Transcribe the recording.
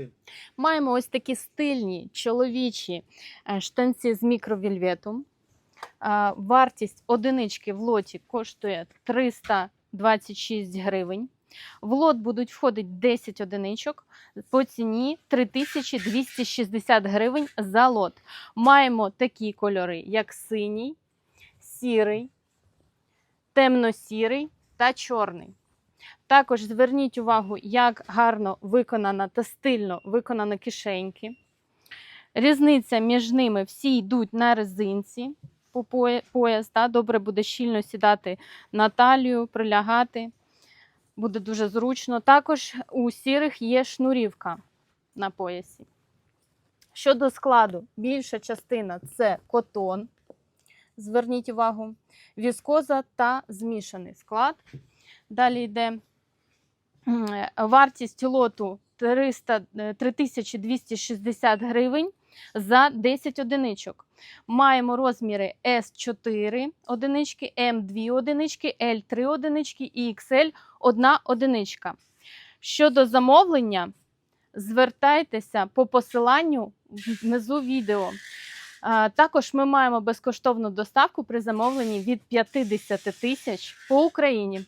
один. Маємо ось такі стильні чоловічі е, штанці з мікровільвету. Е, Вартість одинички в лоті коштує 326 гривень. В лот будуть входити 10 одиничок по ціні 3260 гривень за лот. Маємо такі кольори, як синій, сірий, темно-сірий та чорний. Також зверніть увагу, як гарно виконана та стильно виконані кишеньки. Різниця між ними всі йдуть на резинці по пояс. Та, добре буде щільно сідати на талію, прилягати. Буде дуже зручно. Також у сірих є шнурівка на поясі. Щодо складу, більша частина це котон. Зверніть увагу, віскоза та змішаний склад. Далі йде е, вартість лоту 300, е, 3260 гривень за 10 одиничок. Маємо розміри S4 одинички, M2 одинички, L3 одинички і XL 1 одиничка. Щодо замовлення, звертайтеся по посиланню внизу відео. Також ми маємо безкоштовну доставку при замовленні від 50 тисяч по Україні.